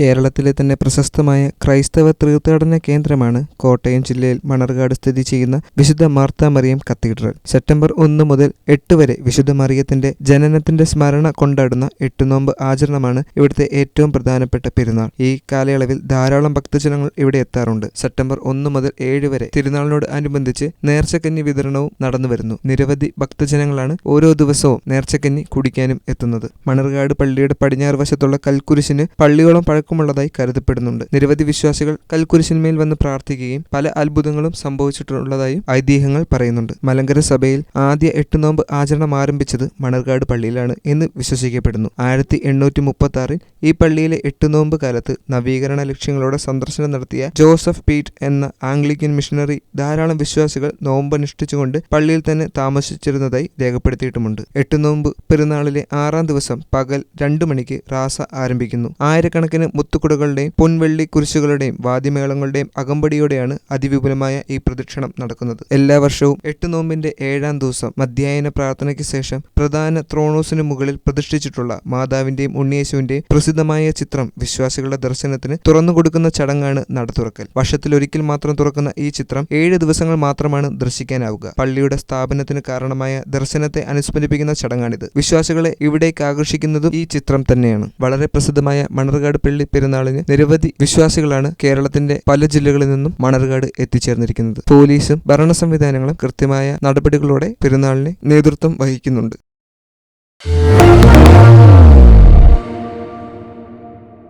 കേരളത്തിലെ തന്നെ പ്രശസ്തമായ ക്രൈസ്തവ തീർത്ഥാടന കേന്ദ്രമാണ് കോട്ടയം ജില്ലയിൽ മണർകാട് സ്ഥിതി ചെയ്യുന്ന വിശുദ്ധ മാർത്താ മറിയം കത്തീഡ്രൽ. സെപ്റ്റംബർ ഒന്ന് മുതൽ എട്ട് വരെ വിശുദ്ധ മറിയത്തിന്റെ ജനനത്തിന്റെ സ്മരണ കൊണ്ടാടുന്ന എട്ട് നോമ്പ് ആചരണമാണ് ഇവിടുത്തെ ഏറ്റവും പ്രധാനപ്പെട്ട പെരുന്നാൾ. ഈ കാലയളവിൽ ധാരാളം ഭക്തജനങ്ങൾ ഇവിടെ എത്താറുണ്ട്. സെപ്റ്റംബർ ഒന്ന് മുതൽ ഏഴ് വരെ തിരുനാളിനോട് അനുബന്ധിച്ച് നേർച്ചക്കന്നി വിതരണവും നടന്നു വരുന്നു. നിരവധി ഭക്തജനങ്ങളാണ് ഓരോ ദിവസവും നേർച്ചക്കന്നി കുടിക്കാനും എത്തുന്നത്. മണർകാട് പള്ളിയുടെ പടിഞ്ഞാറ് വശത്തുള്ള കൽക്കുരിശിന് പള്ളിയോളം പഴക്കമുള്ളതായി കരുതപ്പെടുന്നുണ്ട്. നിരവധി വിശ്വാസികൾ കൽക്കുരിശിന്മേൽ വന്ന് പ്രാർത്ഥിക്കുകയും പല അത്ഭുതങ്ങളും സംഭവിച്ചിട്ടുള്ളതായും ഐതിഹ്യങ്ങൾ പറയുന്നുണ്ട്. മലങ്കര സഭയിൽ ആദ്യ എട്ട് നോമ്പ് ആചരണം ആരംഭിച്ചത് മണർകാട് പള്ളിയിലാണ് എന്ന് വിശ്വസിക്കപ്പെടുന്നു. ആയിരത്തി എണ്ണൂറ്റി മുപ്പത്തി ആറിൽ ഈ പള്ളിയിലെ എട്ട് നോമ്പ് കാലത്ത് നവീകരണ ലക്ഷ്യങ്ങളോടെ സന്ദർശനം നടത്തിയ ജോസഫ് പീറ്റ് എന്ന ആംഗ്ലിക്കൻ മിഷണറി ധാരാളം വിശ്വാസികൾ നോമ്പനുഷ്ഠിച്ചുകൊണ്ട് പള്ളിയിൽ തന്നെ താമസിച്ചിരുന്നതായി രേഖപ്പെടുത്തിയിട്ടുമുണ്ട്. എട്ട് നോമ്പ് പെരുന്നാളിലെ ആറാം ദിവസം പകൽ രണ്ടു മണിക്ക് റാസ ആരംഭിക്കുന്നു. ആയിരക്കണക്കിന് മുത്തുകുടകളുടെയും പൊൻവെള്ളി കുരിശുകളുടെയും വാദ്യമേളങ്ങളുടെയും അകമ്പടിയോടെയാണ് അതിവിപുലമായ ഈ പ്രദക്ഷിണം നടക്കുന്നത്. എല്ലാ വർഷവും എട്ട് നോമ്പിന്റെ ഏഴാം ദിവസം മധ്യായന പ്രാർത്ഥനയ്ക്ക് ശേഷം പ്രധാന ത്രോണോസിന് മുകളിൽ പ്രതിഷ്ഠിച്ചിട്ടുള്ള മാതാവിന്റെയും ഉണ്ണിയേശുവിന്റെയും പ്രസിദ്ധമായ ചിത്രം വിശ്വാസികളുടെ ദർശനത്തിന് തുറന്നു കൊടുക്കുന്ന ചടങ്ങാണ് നട വർഷത്തിൽ ഒരിക്കൽ മാത്രം തുറക്കുന്ന ഈ ചിത്രം ഏഴ് ദിവസങ്ങൾ മാത്രമാണ് ദർശിക്കാനാവുക. പള്ളിയുടെ സ്ഥാപനത്തിന് കാരണമായ ദർശനത്തെ അനുസ്മരിപ്പിക്കുന്ന ചടങ്ങാണിത്. വിശ്വാസികളെ ഇവിടേക്ക് ആകർഷിക്കുന്നതും ഈ ചിത്രം തന്നെയാണ്. വളരെ പ്രസിദ്ധമായ മണർകാട് പള്ളി പെരുന്നാളിന് നിരവധി വിശ്വാസികളാണ് കേരളത്തിന്റെ പല ജില്ലകളിൽ നിന്നും മണർകാട് എത്തിച്ചേർന്നിരിക്കുന്നത്. പോലീസും ഭരണ സംവിധാനങ്ങളും കൃത്യമായ നടപടികളോടെ പെരുന്നാളിന് നേതൃത്വം വഹിക്കുന്നുണ്ട്.